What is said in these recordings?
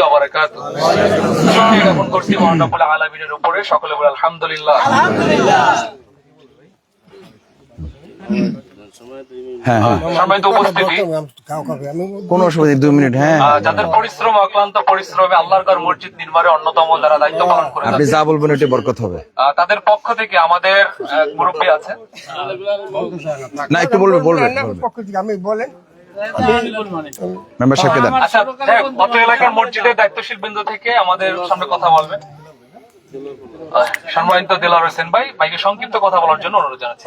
বারাকাতুহু। করছি মহান রব্বুল উপরে? সকলে বলে আলহামদুলিল্লাহ। হ্যাঁ হ্যাঁ। সম্মানিত উপস্থিতি। কোনো অসুবিধা নেই, দুই মিনিট হ্যাঁ। যাদের পরিশ্রম অক্লান্ত পরিশ্রমে আল্লাহর ঘর মসজিদ নির্মাণে অন্যতম যারা দায়িত্ব পালন করে আপনি যা বলবেন ওটি বরকত হবে। তাদের পক্ষ থেকে আমাদের মুরব্বী আছে। না একটু বলবেন বলবেন বলবেন পক্ষ থেকে আমি বলেন মেম্বার সাহেবকে দেন। আচ্ছা অত্র এলাকার মসজিদের দায়িত্বশীল বিন্দু থেকে আমাদের সামনে কথা বলবেন সম্মানিত দিলার হোসেন ভাই ভাইকে সংক্ষিপ্ত কথা বলার জন্য অনুরোধ জানাচ্ছি।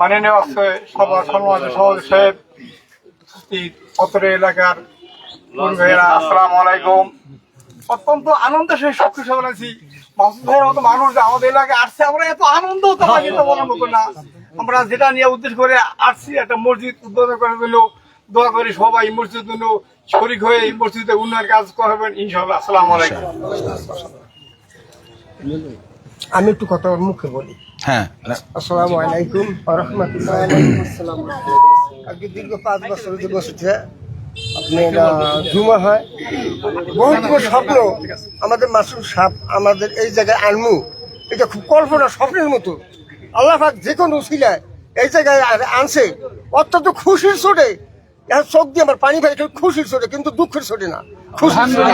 মাননীয় সভাপতি সাহেব অত্র এলাকার আসসালামু আলাইকুম। অত্যন্ত আনন্দ সে সবকিছু বলেছি। মাসুদ ভাইয়ের মতো মানুষ যে আমাদের এলাকায় আসছে আমরা এত আনন্দ তো লাগে তো বলার মতো না। আমরা যেটা নিয়ে উদ্দেশ্য করে আসছি একটা মসজিদ উদ্বোধন করে দিল দোয়া করি সবাই মসজিদ জন্য শরিক হয়ে এই মসজিদে উন্নয়ন কাজ করবেন ইনশাআল্লাহ। আসসালামু আলাইকুম। আমি একটু কথা মুখে বলি। হ্যাঁ। আসসালামু আলাইকুম রহমতুল্লাহ আজকে দীর্ঘ পাঁচ বছর যে বসেছে। আপনি এটা জুমা হয়। বহুত স্বপ্ন। আমাদের মাসুর সাপ আমাদের এই জায়গায় আনমু। এটা খুব কল্পনা স্বপ্নের মতো। আল্লাহ পাক যে কোনো উসিলায় এই জায়গায় আনছে অত্যন্ত খুশির ছোটে। চোখ দিয়ে আমার পানি ভাই খুশির ছোটে কিন্তু দুঃখের ছোটে না খুশির ছোটে।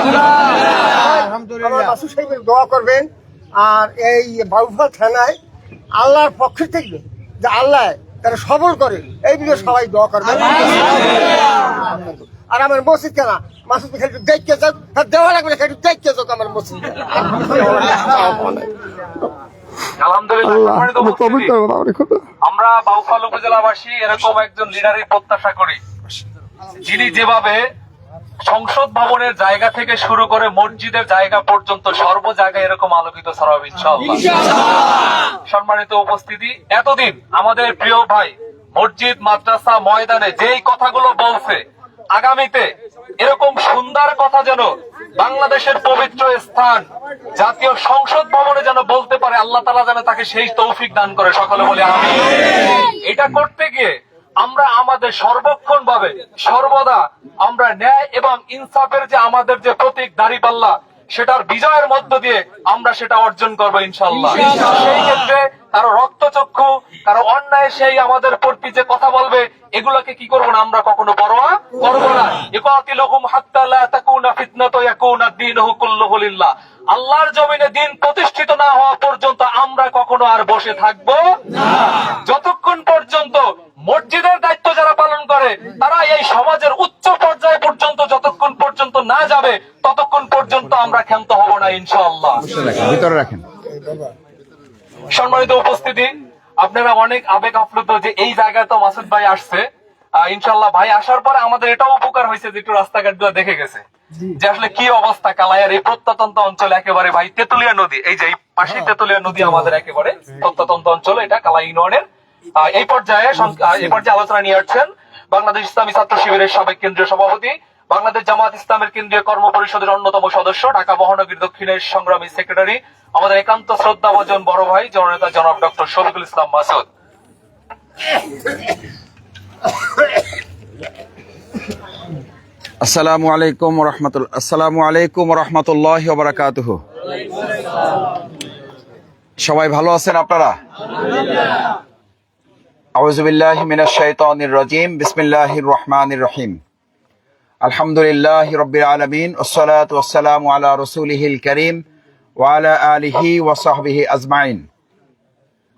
আমার মাসুর সাহেবের দোয়া করবেন আর এই বাবুফল থানায় আল্লাহর পক্ষে থেকে যে আল্লাহ তারা সবল করে এই দিকে সবাই দোয়া করবে আর আমার মসজিদ কেনা মাসুদ খালি একটু দেখতে যাক তার দেওয়া লাগবে না, একটু দেখতে যাক আমার মসজিদ আমরা বাউফল উপজেলাবাসী এরকম একজন লিডারের প্রত্যাশা করি। যিনি যেভাবে সংসদ ভবনের জায়গা থেকে শুরু করে মসজিদের জায়গা পর্যন্ত সর্ব জায়গায় এরকম আলোকিত ছড়াবে ইনশাআল্লাহ। সম্মানিত উপস্থিতি এতদিন আমাদের প্রিয় ভাই মসজিদ মাদ্রাসা ময়দানে যেই কথাগুলো বলছে আগামীতে এরকম সুন্দর কথা যেন বাংলাদেশের পবিত্র স্থান জাতীয় সংসদ ভবনে যেন বলতে পারে আল্লাহ তালা যেন তাকে সেই তৌফিক দান করে। সকলে বলে আমি এটা করতে গিয়ে আমরা আমাদের সর্বক্ষণ ভাবে সর্বদা আমরা ন্যায় এবং ইনসাফের যে আমাদের যে প্রতীক দাঁড়িপাল্লা সেটার বিজয়ের মধ্য দিয়ে আমরা সেটা অর্জন করব ইনশাল্লাহ সেই ক্ষেত্রে কারও রক্তচক্ষু কারও অন্যায় সেই আমাদের প্রতি যে কথা বলবে এগুলোকে কি করব না আমরা কখনো পরোয়া করব না। ইকাতিলুহুম হাত্তা লা তাকুনা ফিতনাতু ইয়াকুনা দীনুহু কুল্লুহু লিল্লাহ। আল্লাহর জমিনে দিন প্রতিষ্ঠিত না হওয়া পর্যন্ত আমরা কখনো আর বসে থাকব না। যতক্ষণ পর্যন্ত ইনশাআল্লাহ ভিতরে রাখেন। সম্মানিত উপস্থিতি আপনারা অনেক আবেগ আপ্লুত যে এই জায়গায় তো মাসুদ ভাই আসছে। ইনশাল্লাহ ভাই আসার পরে আমাদের এটাও উপকার হয়েছে যে একটু রাস্তাঘাটগুলো দেখে গেছে। যে আসলে কি অবস্থা কালাইয়ার এই প্রত্যন্ত অঞ্চল একেবারে ভাই তেতুলিয়া নদী এই যে এই পাশেই তেতুলিয়া নদী আমাদের একেবারে প্রত্যন্ত অঞ্চল এটা কালাই ইউনিয়নের। এই পর্যায়ে এই পর্যায়ে আলোচনা নিয়ে আসছেন বাংলাদেশ ইসলামী ছাত্র শিবিরের সাবেক কেন্দ্রীয় সভাপতি বাংলাদেশ জামাত ইসলামের কেন্দ্রীয় কর্ম পরিষদের অন্যতম সদস্য, ঢাকা মহানগরী দক্ষিণের সংগ্রামী সেক্রেটারি, আমাদের একান্ত শ্রদ্ধাভাজন বড় ভাই, জননেতা জনাব ডক্টর শফিকুল ইসলাম মাসুদ। আসসালামু আলাইকুম রহমতুল্লাহ আসসালামু আলাইকুম রহমতুল্লাহ বারাকাতুহ। সবাই ভালো আছেন আপনারা? আউজুবিল্লাহ মিনাশ শাইতানির রাজিম, বিসমিল্লাহির রহমানির রহিম। আলহামদুলিল্লাহ রব্বিল আলামিন ওয়াসসালাতু ওয়াসসালামু আলা রাসূলিহিল কারীম ওয়া আলা আলিহি ওয়া সাহবিহি আজমাইন।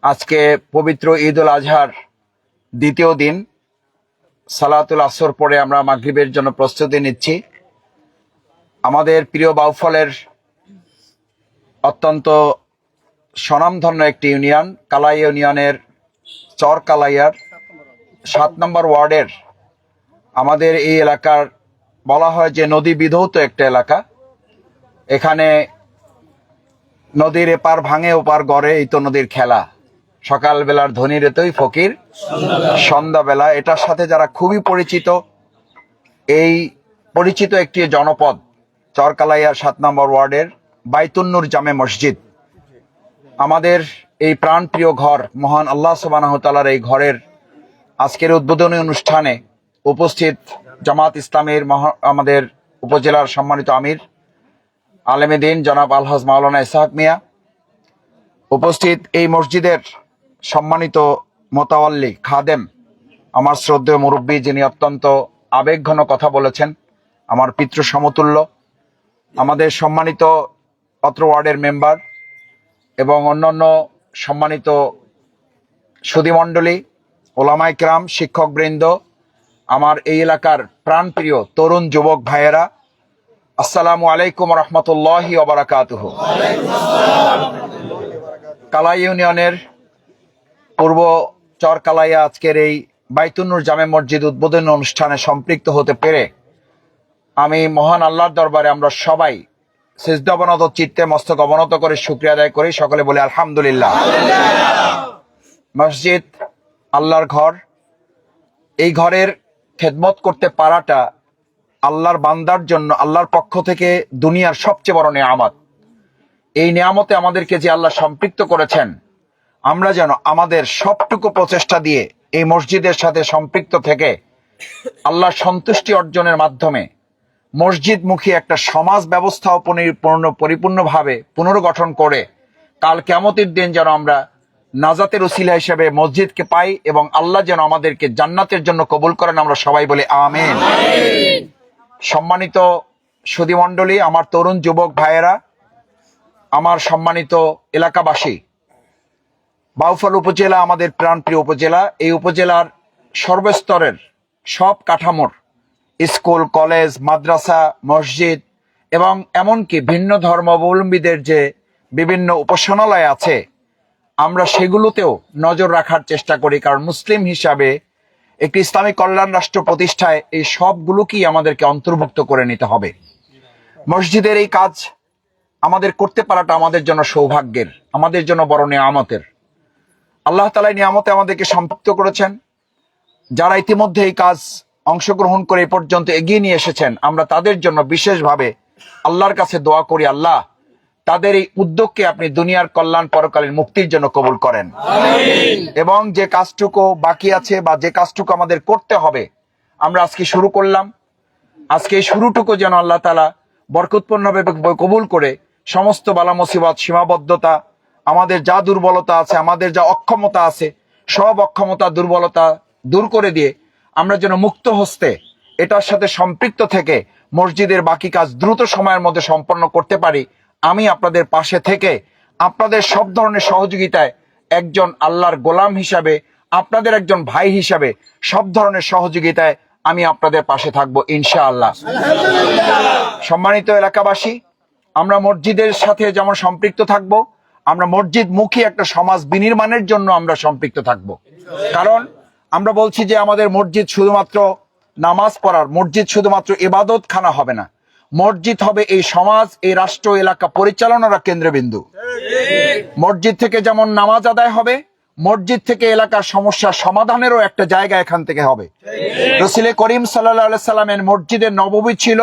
আজকে পবিত্র ঈদ উল আজহার দ্বিতীয় দিন, সালাতুল আসর পরে আমরা মাগরিবের জন্য প্রস্তুতি নিচ্ছি। আমাদের প্রিয় বাউফলের অত্যন্ত স্বনামধন্য একটি ইউনিয়ন, কালাই ইউনিয়নের চর কালাইয়ার সাত নম্বর ওয়ার্ডের আমাদের এই এলাকার বলা হয় যে নদী বিধৌত একটা এলাকা। এখানে নদীর এপার ভাঙে, ওপার গড়ে, এই তো নদীর খেলা। সকালবেলার ধনী রেতই ফকির, সন্ধ্যাবেলা। এটার সাথে যারা খুবই পরিচিত, এই পরিচিত একটি জনপদ, চরকালাইয়ার সাত নম্বর ওয়ার্ডের বাইতুন্নুর জামে মসজিদ। আমাদের এই প্রাণপ্রিয় ঘর, মহান আল্লাহ সুবানাহ তালার এই ঘরের আজকের উদ্বোধনী অনুষ্ঠানে উপস্থিত জামাত ইসলামের মহা- আমাদের উপজেলার সম্মানিত আমির আলেমেদিন জনাব আলহাজ মাওলানা ইসাহাক মিয়া। উপস্থিত এই মসজিদের সম্মানিত মোতাওয়াল্লি খাদেম, আমার শ্রদ্ধেয় মুরব্বী যিনি অত্যন্ত আবেগঘন কথা বলেছেন, আমার পিতৃ সমতুল্য, আমাদের সম্মানিত অত্র ওয়ার্ডের মেম্বার এবং অন্যান্য সম্মানিত সুধীমণ্ডলী ওলামাইকরাম শিক্ষকবৃন্দ আমার এই এলাকার প্রাণপ্রিয় তরুণ যুবক ভাইয়েরা, আসসালামু আলাইকুম রহমতুল্লাহি ওবরাকাতুহ কালাই ইউনিয়নের পূর্ব চরকালাইয়া আজকের এই বাইতুন্নুর জামে মসজিদ উদ্বোধন অনুষ্ঠানে সম্পৃক্ত হতে পেরে আমি মহান আল্লাহর দরবারে আমরা সবাই সিজদাবনত চিত্তে মস্তক অবনত করে শুক্রিয়া আদায় করি। সকলে বলে আলহামদুলিল্লাহ। মসজিদ, আল্লাহর ঘর, এই ঘরের খেদমত করতে পারাটা আল্লাহর বান্দার জন্য, আল্লাহর পক্ষ থেকে দুনিয়ার সবচেয়ে বড় নেয়ামত। এই নিয়ামতে আমাদেরকে যে আল্লাহ সম্পৃক্ত করেছেন, আমরা যেন আমাদের সবটুকু প্রচেষ্টা দিয়ে এই মসজিদের সাথে সম্পৃক্ত থেকে আল্লাহর সন্তুষ্টি অর্জনের মাধ্যমে মসজিদমুখী একটা সমাজ ব্যবস্থা পরিপূর্ণ পরিপূর্ণভাবে পুনর্গঠন করে কাল কেমতের দিন যেন আমরা নাজাতের উসিলা হিসেবে মসজিদকে পাই এবং আল্লাহ যেন আমাদেরকে জান্নাতের জন্য কবুল করেন, আমরা সবাই বলি আমেন। সম্মানিত সুধীমণ্ডলী, আমার তরুণ যুবক ভাইয়েরা, আমার সম্মানিত এলাকাবাসী, বাউফল উপজেলা আমাদের প্রাণপ্রিয় উপজেলা। এই উপজেলার সর্বস্তরের সব কাঠামোর স্কুল, কলেজ, মাদ্রাসা, মসজিদ এবং এমনকি ভিন্ন ধর্মাবলম্বীদের যে বিভিন্ন উপাসনালয় আছে আমরা সেগুলোতেও নজর রাখার চেষ্টা করি, কারণ মুসলিম হিসাবে একটি ইসলামিক কল্যাণ রাষ্ট্র প্রতিষ্ঠায় এই সবগুলোকেই আমাদেরকে অন্তর্ভুক্ত করে নিতে হবে। মসজিদের এই কাজ আমাদের করতে পারাটা আমাদের জন্য সৌভাগ্যের, আমাদের জন্য বড় নিয়ামতের। আল্লাহ তালা এই নিয়ামতে আমাদেরকে সম্পৃক্ত করেছেন। যারা ইতিমধ্যে এই কাজ অংশগ্রহণ করে এ পর্যন্ত এগিয়ে নিয়ে এসেছেন, আমরা তাদের জন্য বিশেষভাবে আল্লাহর কাছে দোয়া করি, আল্লাহ তাদের এই উদ্যোগকে আপনি দুনিয়ার কল্যাণ পরকালীন মুক্তির জন্য কবুল করেন। এবং যে কাজটুকু বাকি আছে বা যে কাজটুকু আমাদের করতে হবে আমরা আজকে শুরু করলাম। আজকে এই শুরুটুকু যেন আল্লাহ তালা বরকতপূর্ণভাবে কবুল করে সমস্ত বালা মুসিবত সীমাবদ্ধতা আমাদের যা দুর্বলতা আছে আমাদের যা অক্ষমতা আছে সব অক্ষমতা দুর্বলতা দূর করে দিয়ে আমরা যেন মুক্ত হস্তে এটার সাথে সম্পৃক্ত থেকে মসজিদের বাকি কাজ দ্রুত সময়ের মধ্যে সম্পন্ন করতে পারি। আমি আপনাদের পাশে থেকে আপনাদের সব ধরনের সহযোগিতায় একজন আল্লাহর গোলাম হিসাবে, আপনাদের একজন ভাই হিসাবে সব ধরনের সহযোগিতায় আমি আপনাদের পাশে থাকব ইনশাআল্লাহ। সম্মানিত এলাকাবাসী, আমরা মসজিদের সাথে যেমন সম্পৃক্ত থাকব, আমরা মসজিদ মুখী একটা সমাজ বিনির্মাণের জন্য আমরা সম্পৃক্ত থাকব। কারণ আমরা বলছি যে আমাদের মসজিদ শুধুমাত্র নামাজ পড়ার, মসজিদ শুধুমাত্র এবাদত খানা হবে না। মসজিদ হবে এই সমাজ, এই রাষ্ট্র, এলাকা পরিচালনার কেন্দ্রবিন্দু। মসজিদ থেকে যেমন নামাজ আদায় হবে, মসজিদ থেকে এলাকার সমস্যার সমাধানেরও একটা জায়গা এখান থেকে হবে। রসিলে করিম সাল্লাহ সাল্লামের মসজিদে নববী ছিল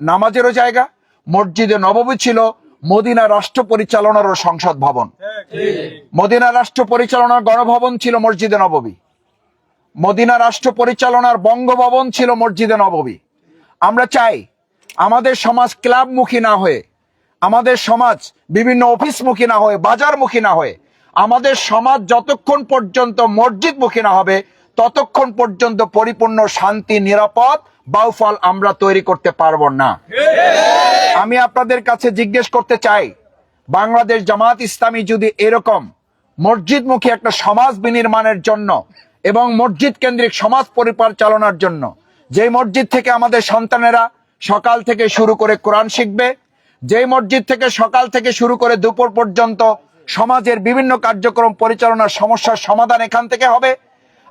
নামাজেরও জায়গা, মসজিদে নববী ছিল মদিনা রাষ্ট্র পরিচালনারও সংসদ ভবন। মদিনা রাষ্ট্র পরিচালনার গণভবন ছিল মসজিদে নববী। মদিনা রাষ্ট্র পরিচালনার বঙ্গভবন ছিল মসজিদে নববী। আমরা চাই আমাদের সমাজ ক্লাবমুখী না হয়ে, আমাদের সমাজ বিভিন্ন অফিসমুখী না হয়ে, বাজারমুখী না হয়ে, আমাদের সমাজ যতক্ষণ পর্যন্ত মসজিদমুখী না হবে, ততক্ষণ পর্যন্ত পরিপূর্ণ শান্তি, নিরাপদ বাউফল আমরা তৈরি করতে পারব না। আমি আপনাদের কাছে জিজ্ঞেস করতে চাই, বাংলাদেশ জামাত ইসলামী যদি এরকম মসজিদমুখী একটা সমাজ বিনির্মাণের জন্য এবং মসজিদ কেন্দ্রিক সমাজ পরিচালনার জন্য যে মসজিদ থেকে আমাদের সন্তানেরা সকাল থেকে শুরু করে কোরআন শিখবে। যে মসজিদ থেকে সকাল থেকে শুরু করে দুপুর পর্যন্ত সমাজের বিভিন্ন কার্যক্রম পরিচালনার সমস্যার সমাধান এখান থেকে হবে।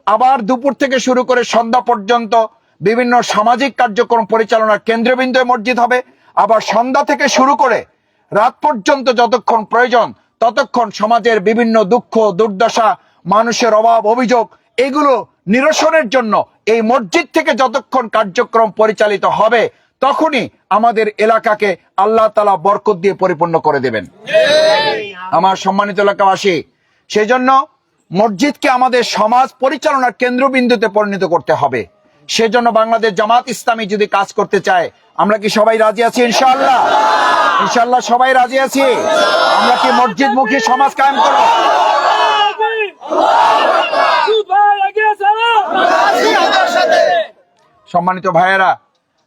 আবার দুপুর থেকে শুরু করে সন্ধ্যা পর্যন্ত বিভিন্ন সামাজিক কার্যক্রম পরিচালনার কেন্দ্রবিন্দু মসজিদ হবে। আবার সন্ধ্যা থেকে শুরু করে রাত পর্যন্ত যতক্ষণ প্রয়োজন ততক্ষণ সমাজের বিভিন্ন দুঃখ, দুর্দশা, মানুষের অভাব, অভিযোগ এগুলো নিরসনের জন্য এই মসজিদ থেকে যতক্ষণ কার্যক্রম পরিচালিত হবে তখনই আমাদের এলাকাকে আল্লাহ তালা বরকত দিয়ে পরিপূর্ণ করে দেবেন। আমার সম্মানিত এলাকাবাসী সেই জন্য মসজিদকে আমাদের সমাজ পরিচালনার কেন্দ্রবিন্দুতে পরিণত করতে হবে। সেজন্য বাংলাদেশ জামাত ইসলামী যদি কাজ করতে চায় আমরা কি সবাই রাজি আছি ইনশাআল্লাহ? ইনশাআল্লাহ সবাই রাজি আছি। আমরা কি মসজিদ মুখী সমাজ কায়েম করব? সম্মানিত ভাইয়েরা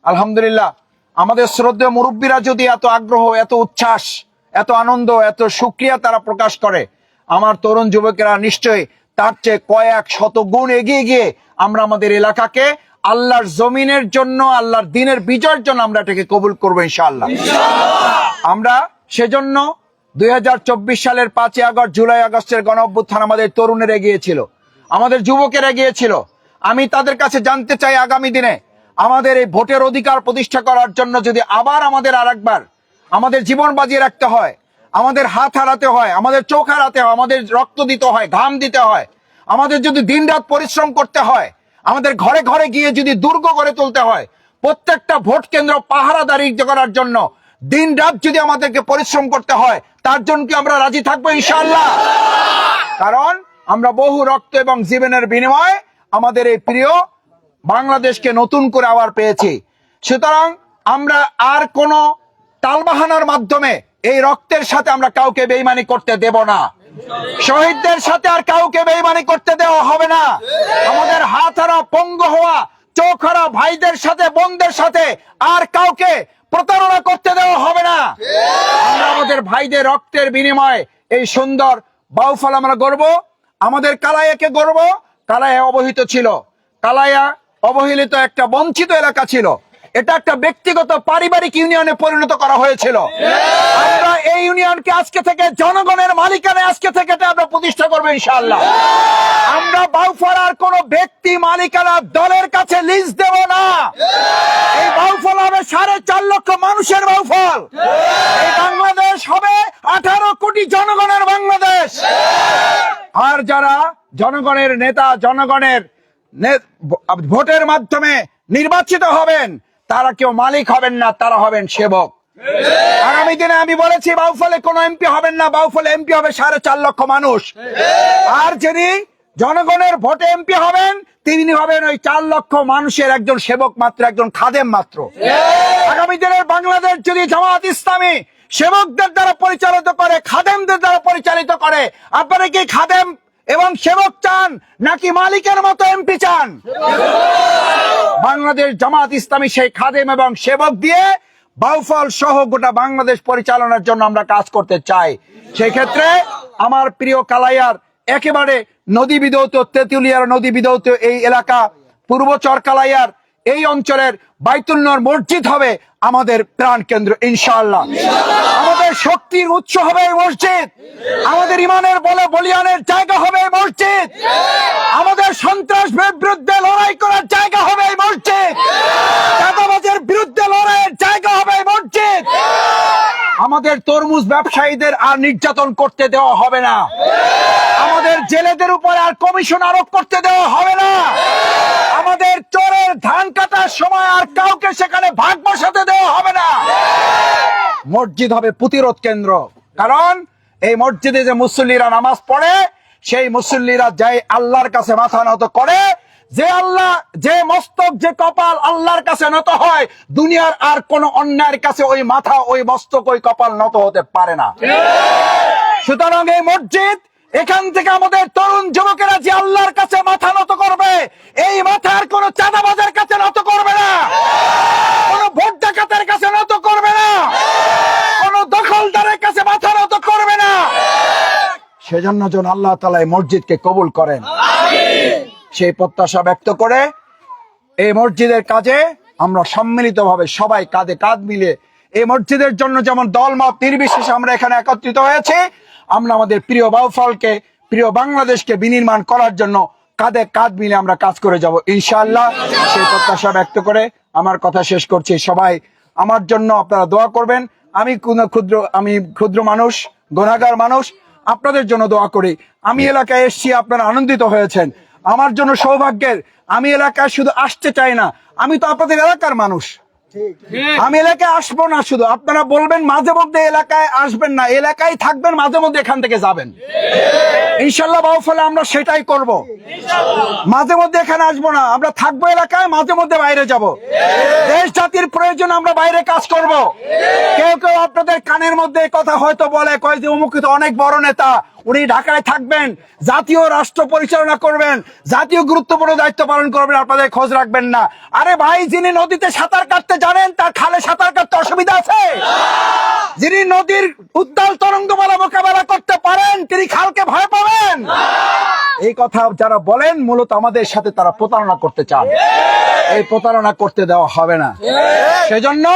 আলহামদুলিল্লাহ, আমাদের শ্রদ্ধেয় মুরব্বীরা যদি এত আগ্রহ, এত উচ্ছ্বাস, এত আনন্দ, এত সুক্রিয়া তারা প্রকাশ করে, আমার তরুণ যুবকেরা নিশ্চয়ই তার চেয়ে কয়েক শত গুণ এগিয়ে গিয়ে আমরা আমাদের এলাকাকে আল্লাহর জমিনের জন্য, আল্লাহর দিনের বিজয়ের জন্য আমরা এটাকে কবুল করব ইনশাআল্লাহ। আমরা সেজন্য দুই হাজার চব্বিশ সালের পাঁচই আগস্ট, জুলাই আগস্টের গণ অভ্যুত্থান আমাদের তরুণের এগিয়েছিল আমাদের যুবকের এগিয়েছিল আমি তাদের কাছে জানতে চাই আগামী দিনে আমাদের এই ভোটের অধিকার প্রতিষ্ঠা করার জন্য যদি আবার আমাদের আরেকবার আমাদের জীবন বাজিয়ে রাখতে হয়, আমাদের হাত হারাতে হয়, আমাদের চোখ হারাতে হয়, আমাদের রক্ত দিতে হয়, ঘাম দিতে হয়, আমাদের যদি দিনরাত পরিশ্রম করতে হয়, আমাদের ঘরে ঘরে গিয়ে যদি দুর্গ গড়ে তুলতে হয়, প্রত্যেকটা ভোট কেন্দ্র পাহারাদারি করার জন্য দিন রাত যদি আমাদেরকে পরিশ্রম করতে হয়, তার জন্য কি আমরা রাজি থাকব ইনশাল্লাহ কারণ আমরা বহু রক্ত এবং জীবনের বিনিময়ে আমাদের এই প্রিয় বাংলাদেশকে নতুন করে আবার পেয়েছি। সুতরাং আমরা আর কোনো তালবাহানার মাধ্যমে এই রক্তের সাথে আমরা কাউকে বেইমানি করতে দেব না। শহীদদের সাথে আর কাউকে বেইমানি করতে দেওয়া হবে না। আমাদের হাত হারা পঙ্গ হওয়া চোখ হারা ভাইদের সাথে, বোনদের সাথে আর কাউকে প্রতারণা করতে দেওয়া হবে না। আমরা আমাদের ভাইদের রক্তের বিনিময়ে এই সুন্দর বাউফল আমরা গড়ব। আমাদের কালাইয়াকে গড়ব। কালাইয়া অবহিত ছিল। কালাইয়া অবহেলিত একটা বঞ্চিত এলাকা ছিল। এটা একটা ব্যক্তিগত পারিবারিক ইউনিয়নে পরিণত করা হয়েছিল। আমরা এই ইউনিয়নকে আজকে থেকে জনগণের মালিকানে আজকে থেকে আমরা প্রতিষ্ঠা করব ইনশাআল্লাহ। আমরা বাউফালার কোন ব্যক্তি মালিকানা দলের কাছে লিজ দেব না। এই বাউফল হবে সাড়ে চার লক্ষ মানুষের বাউফল। এই বাংলাদেশ হবে আঠারো কোটি জনগণের বাংলাদেশ। আর যারা জনগণের নেতা, জনগণের ভোটের মাধ্যমে নির্বাচিত হবেন তারা কেউ মালিক হবেন না তারা হবেন সেবক। আগামী দিনে আমি বলেছি বাউফলে কোন এমপি হবেন না বাউফলে এমপি হবে সাড়ে চার লক্ষ মানুষ। আর যিনি জনগণের ভোটে এমপি হবেন তিনি হবেন ওই চার লক্ষ মানুষের একজন সেবক মাত্র একজন খাদেম মাত্র। আগামী দিনের বাংলাদেশ যদি জামাত ইসলামী সেবকদের দ্বারা পরিচালিত করে খাদেমদের দ্বারা পরিচালিত করে আপনারা কি খাদেম এবং সেবক চান নাকি মালিকের মতো এমপি চান? বাংলাদেশ জামাত ইসলামী সেই খাদেম এবং সেবক দিয়ে বাউফল সহ গোটা বাংলাদেশ পরিচালনার জন্য আমরা কাজ করতে চাই। সেই ক্ষেত্রে আমার প্রিয় কালাইয়ার একেবারে নদী বিধৌত তেঁতুলিয়ার নদী বিধৌত এই এলাকা পূর্ব চরকালাইয়ার এই অঞ্চলের বাইতুল্নর মসজিদ হবে আমাদের প্রাণ কেন্দ্র ইনশাল্লাহ আমাদের শক্তির উৎস হবে এই মসজিদ। আমাদের ইমানের বলে বলিয়ানের জায়গা হবে এই মসজিদ। আমাদের সন্ত্রাস বিরুদ্ধে লড়াই করার জায়গা হবে এই মসজিদ। চাঁদাবাজের বিরুদ্ধে লড়াইয়ের জায়গা হবে এই মসজিদ। আমাদের তরমুজ ব্যবসায়ীদের আর নির্যাতন করতে দেওয়া হবে না। আমাদের জেলেদের উপরে আর কমিশন আরোপ করতে দেওয়া হবে না। আমাদের চোরের ধান কাটার সময় আর কাউকে সেখানে ভাগ বসাতে দেওয়া হবে না। মসজিদ হবে প্রতিরোধ কেন্দ্র। কারণ এই মসজিদে যে মুসল্লিরা নামাজ পড়ে, সেই মুসল্লিরা যাই আল্লাহর কাছে মাথা নত করে যে আল্লাহ, যে মস্তক, যে কপাল আল্লাহর কাছে নত হয়, দুনিয়ার আর কোন অন্যায়ের কাছে ওই মাথা, ওই মস্তক, ওই কপাল নত হতে পারে না। সুতরাং এই মসজিদ, এখান থেকে আমাদের তরুণ যুবকেরা যে আল্লাহর কাছে মাথা নত করবে, এই মাথার কোন চাঁদাবাজের কাছে নত করবে না। কোন ভোট ডাকাতের কাছে নত করবে না। কোন দখলদারের কাছে মাথা নত করবে না। সেজন্য যেন আল্লাহ তালা এই মসজিদকে কবুল করেন। সেই প্রত্যাশা ব্যক্ত করে এই মসজিদের কাজে আমরা সম্মিলিতভাবে সবাই কাঁধে কাঁধ মিলে এই মসজিদের জন্য যেমন দলমত নির্বিশেষে আমরা এখানে একত্রিত হয়েছি আমরা আমাদের প্রিয় বাউফলকে প্রিয় বাংলাদেশকে বিনির্মাণ করার জন্য কাঁধে কাঁধ মিলে আমরা কাজ করে যাব। ইনশাআল্লাহ সেই প্রত্যাশা ব্যক্ত করে আমার কথা শেষ করছি। সবাই আমার জন্য আপনারা দোয়া করবেন। আমি কোন ক্ষুদ্র আমি ক্ষুদ্র মানুষ গুণাগার মানুষ আপনাদের জন্য দোয়া করি। আমি এলাকায় এসছি আপনারা আনন্দিত হয়েছেন। আমার জন্য সৌভাগ্যের। আমি এলাকায় শুধু আসতে চাই না আমি তো আপনাদের এলাকার মানুষ। আমি এলাকায় আসব না শুধু আপনারা বলবেন মাঝে মধ্যে এলাকায় আসবেন না এলাকায় থাকবেন মাঝে মধ্যে এখান থেকে যাবেন। ইনশাল্লাহ বাউফলে আমরা সেটাই করব। মাঝে মধ্যে এখানে আসব না আমরা থাকব এলাকায় মাঝে মধ্যে বাইরে যাব। দেশ জাতির প্রয়োজন আমরা বাইরে কাজ করব। কেউ কেউ আপনাদের কানের মধ্যে কথা হয়তো বলে কয় যে অমুক অনেক বড় নেতা উনি ঢাকায় থাকবেন, জাতীয় রাষ্ট্র পরিচালনা করবেন, জাতীয় গুরুত্বপূর্ণ দায়িত্ব পালন করবেন, আপনাদের খোঁজ রাখবেন না। আরে ভাই, যিনি নদীতে সাঁতার কাটতে জানেন, তার খালে সাঁতার কাটতে অসুবিধা আছে? যিনি নদীর উত্তাল তরঙ্গমালা মোকাবেলা করতে পারেন, তিনি খালকে ভয় পাবেন। এই কথা যারা বলেন, মূলত আমাদের সাথে তারা প্রতারণা করতে চান। এই প্রতারণা করতে দেওয়া হবে না। সেজন্য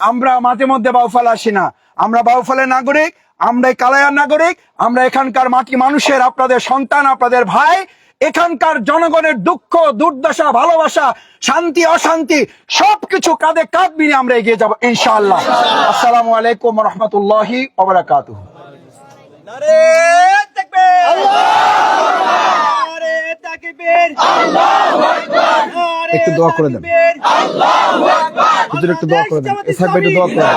আমরা মাঝে মধ্যে বাউফল আসি না। আমরা বাউফলের নাগরিক আমরা কালায়ার নাগরিক আমরা এখানকার মাটি মানুষের আপনাদের সন্তান আপনাদের ভাই এখানকার জনগণের দুঃখ দুর্দশা ভালোবাসা শান্তি অশান্তি সবকিছু কাঁধে কাঁধ মিলিয়ে আমরা এগিয়ে যাব ইনশাআল্লাহ। আসসালামু আলাইকুম রহমতুল্লাহি একটু দোয়া করে দেন। একটু দোয়া করে দেন। একটু দোয়া করে দেন।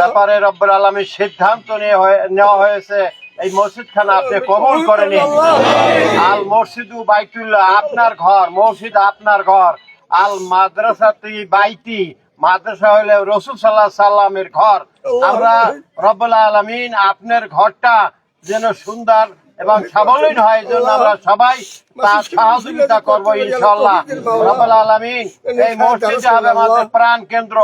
ব্যাপারে রব্বুল আলমীর সিদ্ধান্ত নেওয়া হয়েছে। এই মসজিদ খানা আপনি কবল করে নিন আল মসজিদু বাইতুল্লাহ, আপনার ঘর, মসজিদ আপনার ঘর। আল মাদ্রাসাতি বাইতি, মাদ্রাসা হলে রসুল সাল্লাহ সাল্লামের ঘর। আমরা রব্বুল আলমিন আপনার ঘরটা যেন সুন্দর এবং সাবলীন হয় জন্য আমরা সবাই তার সহযোগিতা করব ইনশাল্লাহ রব্বুল আলমিন এই মসজিদ হবে আমাদের প্রাণ কেন্দ্র।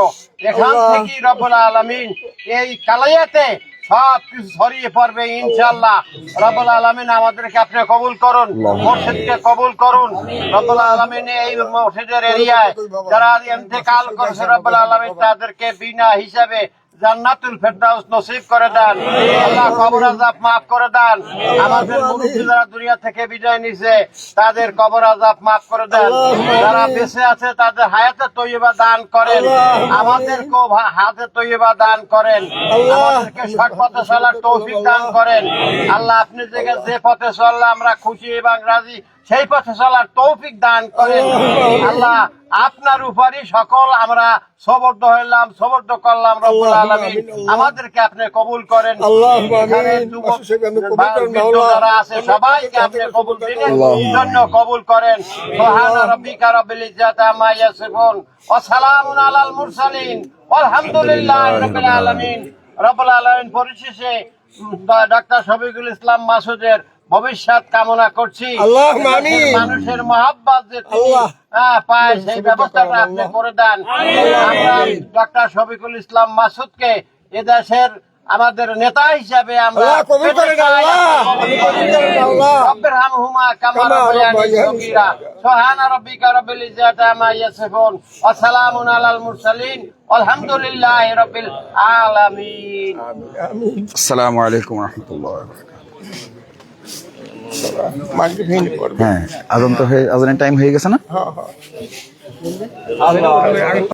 এখান থেকেই রব্বুল আলমিন এই কালাইয়াতে সব কিছু ছড়িয়ে পড়বে ইনশাল্লাহ রব্বুল আলমিন আমাদেরকে আপনি কবুল করুন মসজিদকে কবুল করুন। রব্বুল আলমিন এই মসজিদের এরিয়ায় যারা ইন্তেকাল করছে রবুল আলমিন তাদেরকে বিনা হিসাবে জান্নাতুল ফেরদাউস নসিব করে দেন। আল্লাহ কবর আজাব মাফ করে দেন। আমাদের মুরব্বী যারা দুনিয়া থেকে বিদায় নিছে তাদের কবর আজাব মাফ করে দেন। যারা বেঁচে আছে তাদের হায়াতে তৈবা দান করেন। আমাদেরকেও ভা- হাতে তৈবা দান করেন। আমাদেরকে সৎ পথে চলার তৌফিক দান করেন। আল্লাহ আপনি যে যে পথে চললে আমরা খুশি এবং রাজি। সেই পথে চলার তৌফিক দান করেন। আল্লাহ। আপনার উপরই সকল আমরা সবর্দ হইলাম সবর্দ করলাম রব্বুল আলামিন। আমাদেরকে আপনি কবুল করেন। যারা আছে সবাইকে আপনি কবুল দিনের জন্য কবুল করেন। সুবহান রাব্বিকা রাব্বিল ইজ্জাতি আম্মা ইয়াসিফুন ওয়া সালামুন আলাল মুরসালিন আলহামদুলিল্লাহি। রাব্বিল আলামিন। রব্বুল আলামিন পরিশেষে ডাক্তার শফিকুল ইসলাম মাসুদের ভবিষ্যৎ কামনা করছি। মানুষের মহাব্বত যে পায় সেই ব্যবস্থাটা আপনি করে দেন। আমরা ডক্টর শফিকুল ইসলাম মাসুদকে এদেশের আমাদের নেতা হিসাবে আমরা আলহামদুলিল্লাহি রাব্বিল আলামিন। আসসালামু আলাইকুম রহমতুল্লাহ। হ্যাঁ আজান তো হয়ে আজানের টাইম হয়ে গেছে না? হ্যাঁ হ্যাঁ।